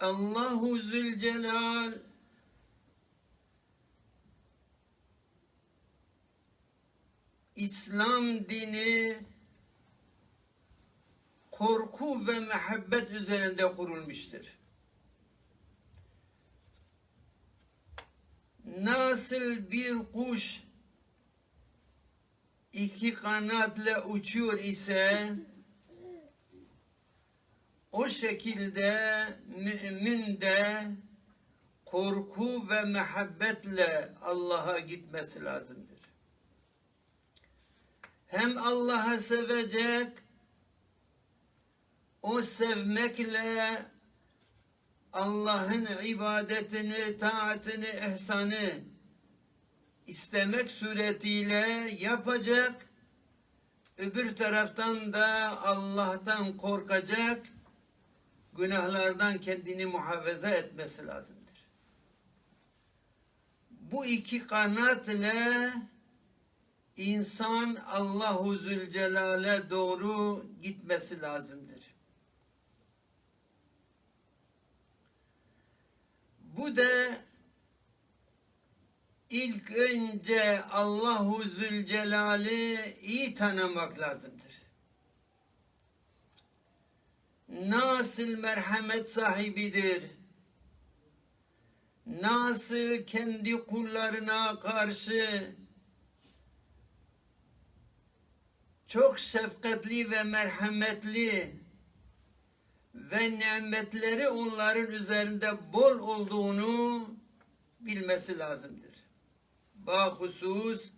Allahu Zülcelal İslam dini korku ve muhabbet üzerinde kurulmuştur. Nasıl bir kuş iki kanatla uçuyor ise o şekilde mümin de korku ve muhabbetle Allah'a gitmesi lazımdır. Hem Allah'a sevecek, o sevmekle Allah'ın ibadetini, taatini, ihsanı istemek suretiyle yapacak. Öbür taraftan da Allah'tan korkacak, günahlardan kendini muhafaza etmesi lazımdır. Bu iki kanat ile insan Allahu Zülcelal'e doğru gitmesi lazımdır. Bu da ilk önce Allahu Zülcelal'i iyi tanımak lazımdır. Nasıl merhamet sahibidir? Nasıl kendi kullarına karşı çok şefkatli ve merhametli ve nimetleri onların üzerinde bol olduğunu bilmesi lazımdır. Bahusus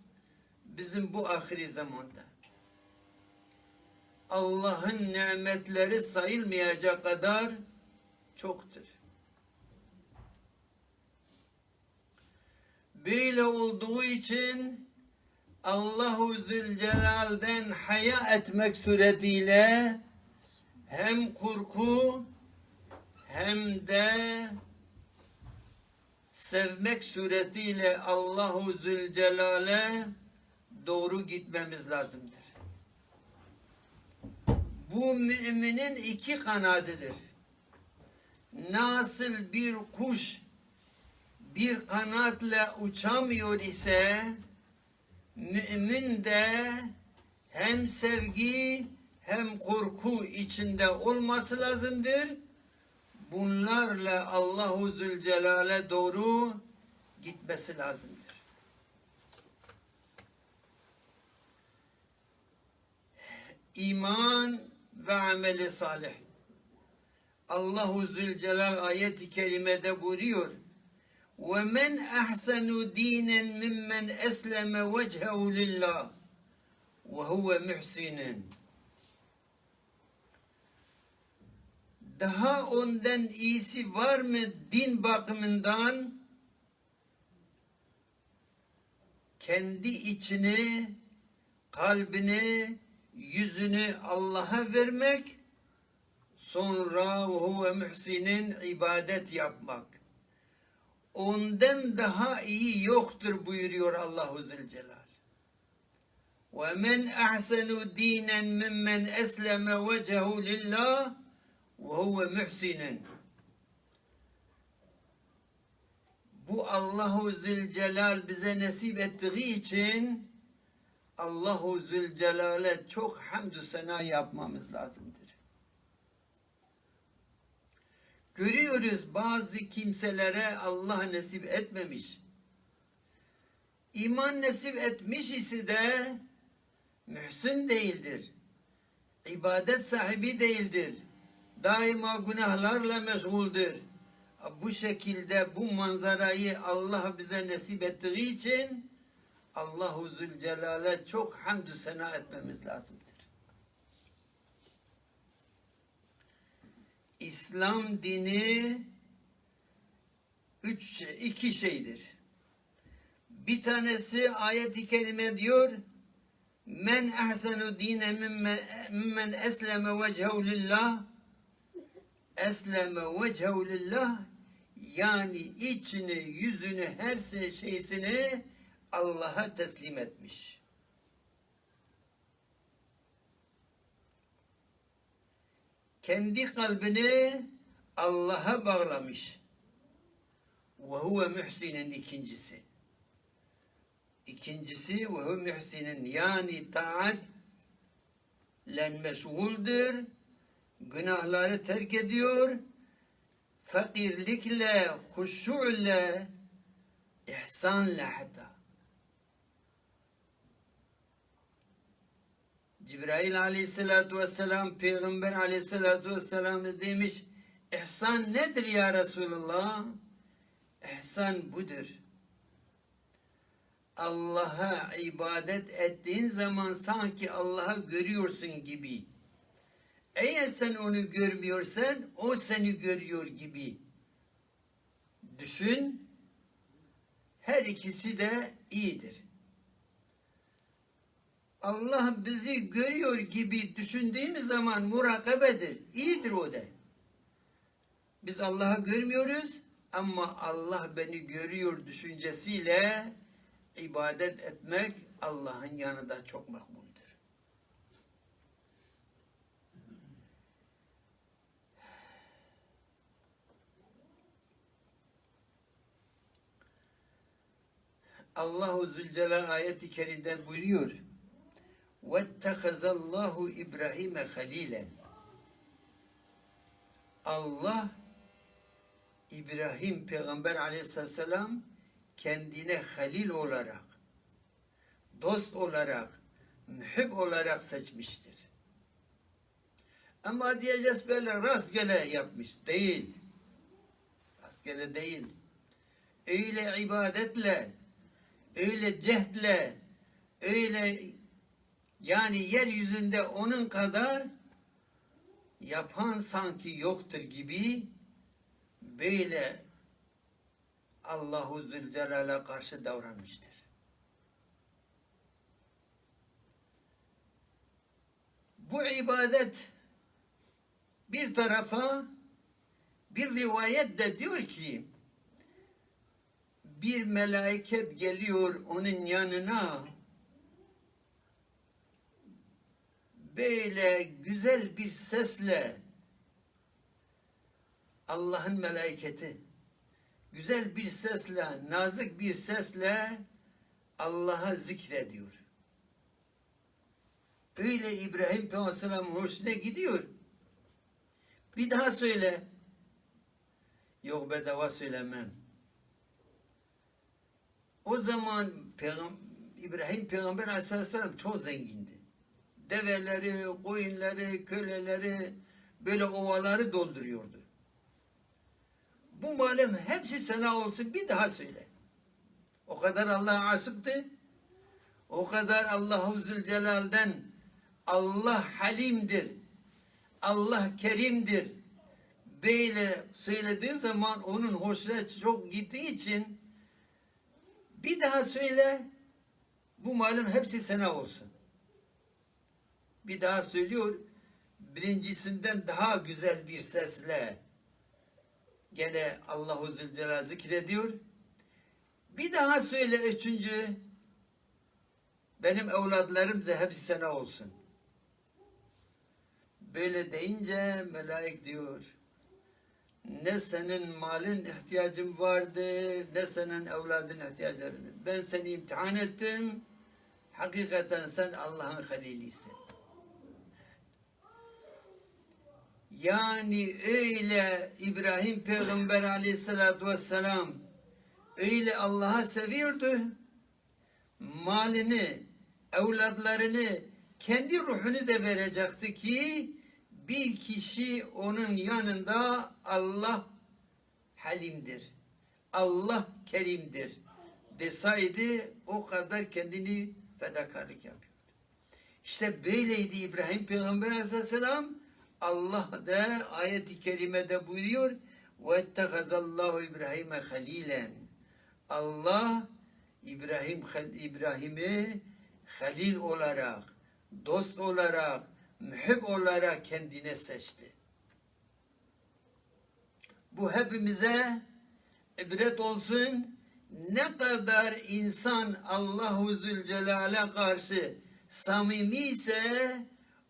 bizim bu ahiri zamanda. Allah'ın nimetleri sayılmayacak kadar çoktur. Böyle olduğu için Allahu Zülcelal'den haya etmek suretiyle hem korku hem de sevmek suretiyle Allahu Zülcelal'e doğru gitmemiz lazımdır. Bu müminin iki kanadıdır. Nasıl bir kuş bir kanatla uçamıyor ise mümin de hem sevgi hem korku içinde olması lazımdır. Bunlarla Allahu Zülcelal'e doğru gitmesi lazımdır. iman ve ameli salih. Allahu Zülcelal ayet-i kerimede buyuruyor. Ve men ahsenu dinen mimmen esleme vechehu lillah ve huve muhsinen. Daha ondan iyisi var mı din bakımından? Kendi içini, kalbini, yüzünü Allah'a vermek, sonra huve muhsinin ibadet yapmak. Ondan daha iyi yoktur buyuruyor Allahu Zülcelal. Ve men ahsenu dinen mimmen esleme vecehu lillah ve huve muhsinin. Bu Allahu Zülcelal bize nasip ettiği için Allahu Zülcelal'e çok hamdü sena yapmamız lazımdır. Görüyoruz bazı kimselere Allah nasip etmemiş. İman nasip etmiş ise de mühsün değildir. İbadet sahibi değildir. Daima günahlarla meşguldür. Bu şekilde bu manzarayı Allah bize nasip ettiği için Allahu Zülcelal'e çok hamdü sena etmemiz lazımdır. İslam dini üç, şey- iki şeydir. Bir tanesi ayet-i kerime diyor Men ehsenu dine mimmen, esleme vechehu lillah esleme vechehu lillah yani içini, yüzünü, her şey- şeysini Allah'a teslim etmiş. Kendi kalbini Allah'a bağlamış. Ve huve muhsinin ikincisi. İkincisi ve huve muhsinin yani taat len meşguldür. Günahları terk ediyor. Fakirlikle, huşu'le, ihsanla hatta. Cibrail aleyhissalatu vesselam Peygamber aleyhissalatu vesselam demiş İhsan nedir ya Resulullah? İhsan budur. Allah'a ibadet ettiğin zaman sanki Allah'ı görüyorsun gibi. Eğer sen onu görmüyorsan o seni görüyor gibi. Düşün. Her ikisi de iyidir. Allah bizi görüyor gibi düşündüğümüz zaman murakabedir. İyidir o da. Biz Allah'ı görmüyoruz ama Allah beni görüyor düşüncesiyle ibadet etmek Allah'ın yanında çok makbuldür. Allahu Zülcelal ayeti kerimden buyuruyor. Vettehazallahu İbrahim'e halilen. Allah İbrahim Peygamber aleyhisselam kendine halil olarak, dost olarak, mühib olarak seçmiştir. Ama diyeceğiz böyle rastgele yapmış. Değil. Rastgele değil. Öyle ibadetle, öyle cehdle, öyle yani yeryüzünde onun kadar yapan sanki yoktur gibi böyle Allahu Zülcelal'e karşı davranmıştır. Bu ibadet bir tarafa bir rivayet de diyor ki bir melaiket geliyor onun yanına böyle güzel bir sesle Allah'ın melaiketi güzel bir sesle, nazik bir sesle Allah'a zikrediyor. Öyle İbrahim Peygamber'in hoşuna gidiyor. Bir daha söyle. Yok bedava söylemem. O zaman Peygam İbrahim Peygamber Aleyhisselam çok zengindi. Develeri, koyunları, köleleri, böyle ovaları dolduruyordu. Bu malum hepsi sana olsun bir daha söyle. O kadar Allah'a aşıktı. O kadar Allahu Zülcelal'den Allah halimdir. Allah kerimdir. Böyle söylediği zaman onun hoşuna çok gittiği için bir daha söyle bu malum hepsi sana olsun. Bir daha söylüyor birincisinden daha güzel bir sesle gene Allahu Zülcelal zikrediyor. Bir daha söyle üçüncü benim evlatlarım da hepsi sana olsun. Böyle deyince melaik diyor ne senin malın ihtiyacın vardı ne senin evladın ihtiyacı vardı. Ben seni imtihan ettim. Hakikaten sen Allah'ın halilisin. Yani öyle İbrahim Peygamber aleyhissalatü vesselam öyle Allah'a seviyordu. Malini, evlatlarını, kendi ruhunu da verecekti ki bir kişi onun yanında Allah halimdir. Allah kerimdir. desaydı o kadar kendini fedakarlık yapıyor. İşte böyleydi İbrahim Peygamber Aleyhisselam. Allah da ayet-i kerimede buyuruyor ve ettehazallahu İbrahim'e halilen. Allah İbrahim İbrahim'i halil olarak, dost olarak, mühib olarak kendine seçti. Bu hepimize ibret olsun. Ne kadar insan Allahu Zülcelal'e karşı samimi ise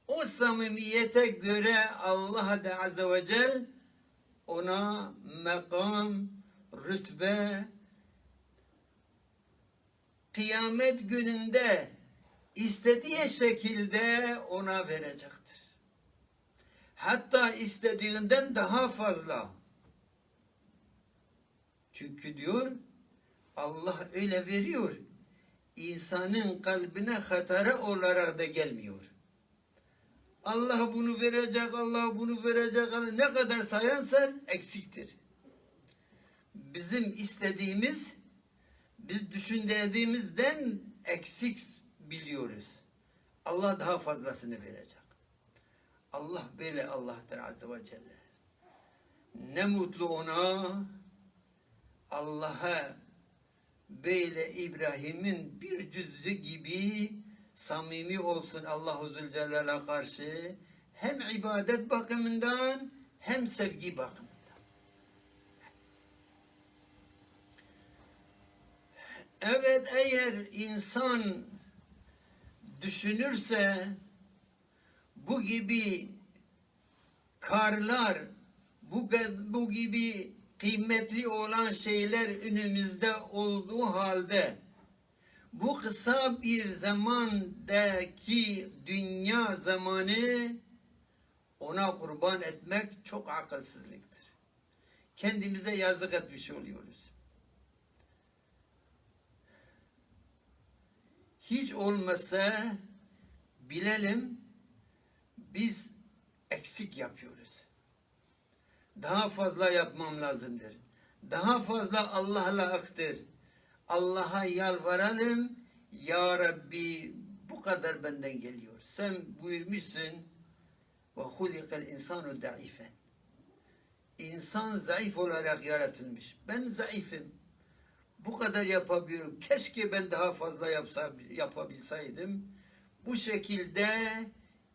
o samimiyete göre Allah da Azze ve Celle ona makam, rütbe, kıyamet gününde istediği şekilde ona verecektir. Hatta istediğinden daha fazla. Çünkü diyor Allah öyle veriyor. İnsanın kalbine hatara olarak da gelmiyor. Allah bunu verecek, Allah bunu verecek. Ne kadar sayansan eksiktir. Bizim istediğimiz, biz düşündüğümüzden eksik biliyoruz. Allah daha fazlasını verecek. Allah böyle Allah'tır Azze ve Celle. Ne mutlu ona, Allah'a böyle İbrahim'in bir cüzü gibi samimi olsun Allahu Zülcelal'a karşı hem ibadet bakımından hem sevgi bakımından. Evet eğer insan düşünürse bu gibi karlar bu, bu gibi kıymetli olan şeyler önümüzde olduğu halde bu kısa bir zamandaki dünya zamanı ona kurban etmek çok akılsızlıktır. Kendimize yazık etmiş oluyoruz. Hiç olmasa bilelim biz eksik yapıyoruz daha fazla yapmam lazımdır. Daha fazla Allah layıktır. Allah'a yalvaralım. Ya Rabbi bu kadar benden geliyor. Sen buyurmuşsun ve hulikal insanu daifen. İnsan zayıf olarak yaratılmış. Ben zayıfım. Bu kadar yapabiliyorum. Keşke ben daha fazla yapsa, yapabilseydim. Bu şekilde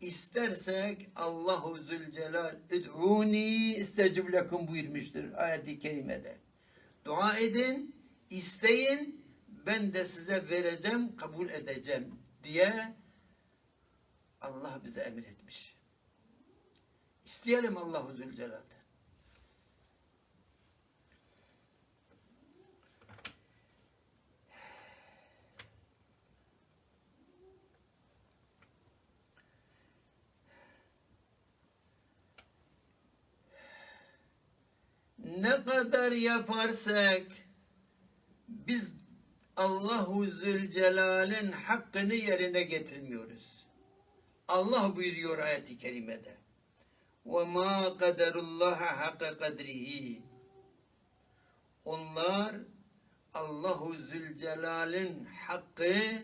istersek Allahu Zülcelal id'uni istecib lekum buyurmuştur ayet-i kerimede. Dua edin, isteyin, ben de size vereceğim, kabul edeceğim diye Allah bize emretmiş. İsteyelim Allahu Zülcelal'den. ne kadar yaparsak biz Allahu Zülcelal'in hakkını yerine getirmiyoruz. Allah buyuruyor ayet-i kerimede. Ve ma kaderullaha hakka kadrihi. Onlar Allahu Zülcelal'in hakkı,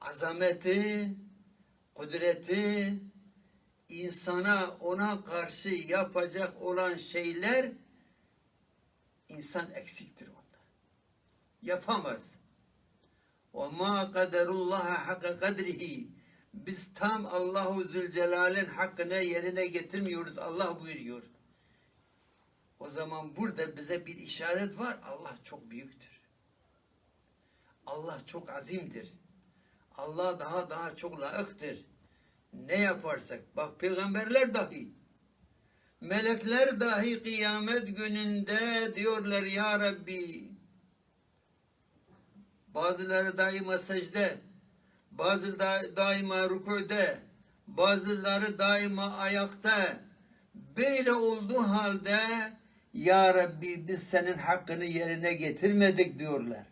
azameti, kudreti, insana ona karşı yapacak olan şeyler insan eksiktir o. Yapamaz. Ve ma kaderullah hakka kadrihi biz tam Allahu Zülcelal'in hakkını yerine getirmiyoruz. Allah buyuruyor. O zaman burada bize bir işaret var. Allah çok büyüktür. Allah çok azimdir. Allah daha daha çok layıktır ne yaparsak bak peygamberler dahi melekler dahi kıyamet gününde diyorlar ya Rabbi bazıları daima secde, bazıları da, daima rükûde, bazıları daima ayakta. Böyle olduğu halde ya Rabbi biz senin hakkını yerine getirmedik diyorlar.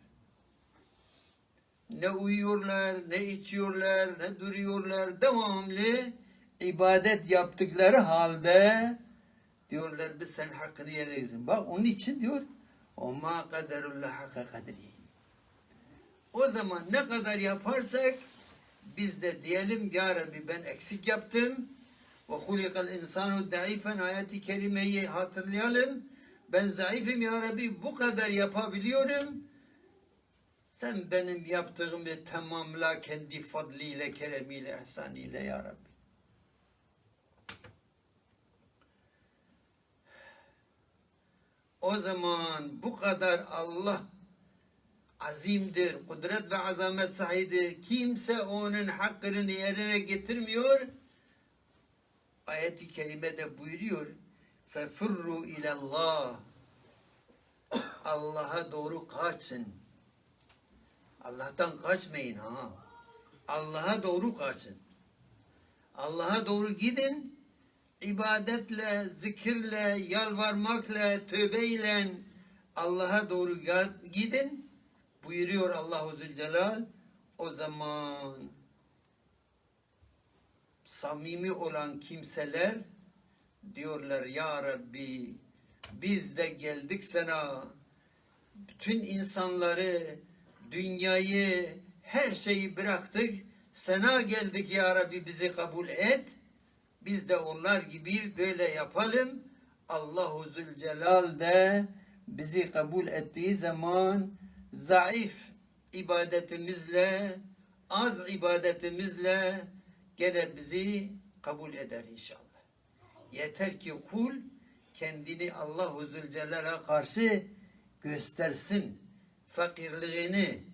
Ne uyuyorlar, ne içiyorlar, ne duruyorlar. Devamlı ibadet yaptıkları halde diyorlar biz senin hakkını yerine getirmedik. Bak onun için diyor o ma kaderullah hakka kadrihi. O zaman ne kadar yaparsak biz de diyelim ya Rabbi ben eksik yaptım. Ve hulikal insanu daifen ayeti kerimeyi hatırlayalım. Ben zayıfım ya Rabbi bu kadar yapabiliyorum. Sen benim yaptığımı tamamla kendi fadliyle, keremiyle, ihsaniyle ya Rabbi. O zaman bu kadar Allah azimdir, kudret ve azamet sahibidir. Kimse onun hakkını yerine getirmiyor. Ayet-i kerimede buyuruyor. Fefirru ilallah. Allah'a doğru kaçın. Allah'tan kaçmayın ha. Allah'a doğru kaçın. Allah'a doğru gidin. İbadetle, zikirle, yalvarmakla, tövbeyle Allah'a doğru gidin. Buyuruyor Allahu Zülcelal. O zaman samimi olan kimseler diyorlar ya Rabbi biz de geldik sana. Bütün insanları dünyayı her şeyi bıraktık. Sana geldik ya Rabbi bizi kabul et. Biz de onlar gibi böyle yapalım. Allahu Zülcelal de bizi kabul ettiği zaman zayıf ibadetimizle az ibadetimizle gene bizi kabul eder inşallah. Yeter ki kul kendini Allahu Zülcelal'a karşı göstersin. Fakirliğini,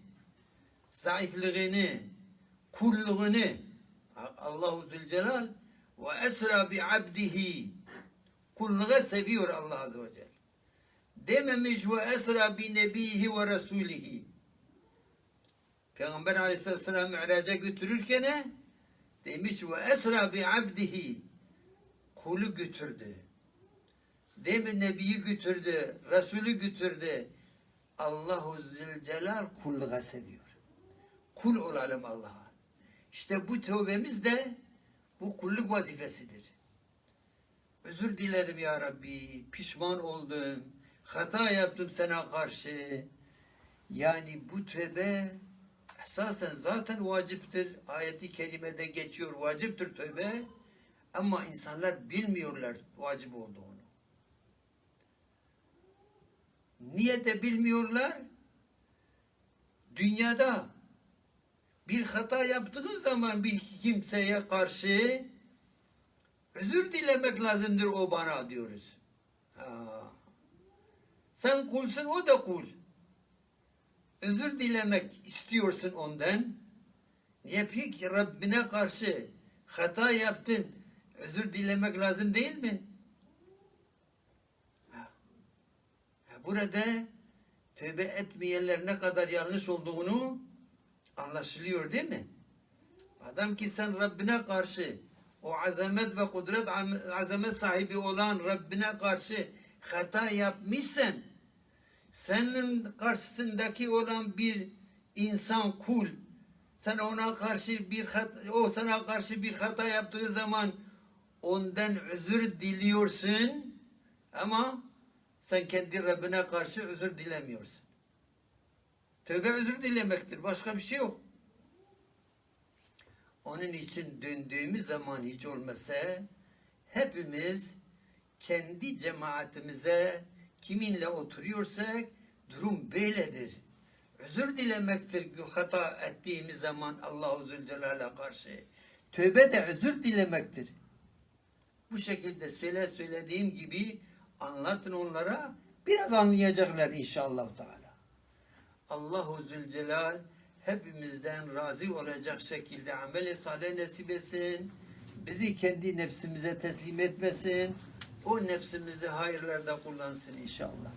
zayıflığını, kulluğunu Allahu Zülcelal ve esra bi abdihi kulluğa seviyor Allah Azze ve Celle. Dememiş ve esra bi nebihi ve rasulihi. Peygamber Aleyhisselam Mi'raca götürürken demiş ve esra bi abdihi kulu götürdü. Demin Nebiyi götürdü, Resulü götürdü. Allahu Zülcelal kulluğa seviyor. Kul olalım Allah'a. İşte bu tövbemiz de bu kulluk vazifesidir. Özür dilerim ya Rabbi, pişman oldum, hata yaptım sana karşı. Yani bu tövbe esasen zaten vaciptir. Ayeti kerimede geçiyor, vaciptir tövbe. Ama insanlar bilmiyorlar vacip olduğunu. Niye de bilmiyorlar? Dünyada bir hata yaptığın zaman bir kimseye karşı özür dilemek lazımdır o bana diyoruz. Ha. Sen kulsun o da kul. Özür dilemek istiyorsun ondan. Niye peki Rabbine karşı hata yaptın. Özür dilemek lazım değil mi? Burada tövbe etmeyenler ne kadar yanlış olduğunu anlaşılıyor değil mi? Adam ki sen Rabbine karşı o azamet ve kudret azamet sahibi olan Rabbine karşı hata yapmışsan senin karşısındaki olan bir insan kul sen ona karşı bir o sana karşı bir hata yaptığı zaman ondan özür diliyorsun ama sen kendi Rabbine karşı özür dilemiyorsun. Tövbe özür dilemektir. Başka bir şey yok. Onun için döndüğümüz zaman hiç olmasa hepimiz kendi cemaatimize kiminle oturuyorsak durum böyledir. Özür dilemektir hata ettiğimiz zaman Allahu Zülcelal'e karşı. Tövbe de özür dilemektir. Bu şekilde söyle söylediğim gibi anlatın onlara biraz anlayacaklar inşallah Teala. Allahu Zülcelal hepimizden razı olacak şekilde amel-i salih nasip etsin. Bizi kendi nefsimize teslim etmesin. O nefsimizi hayırlarda kullansın inşallah.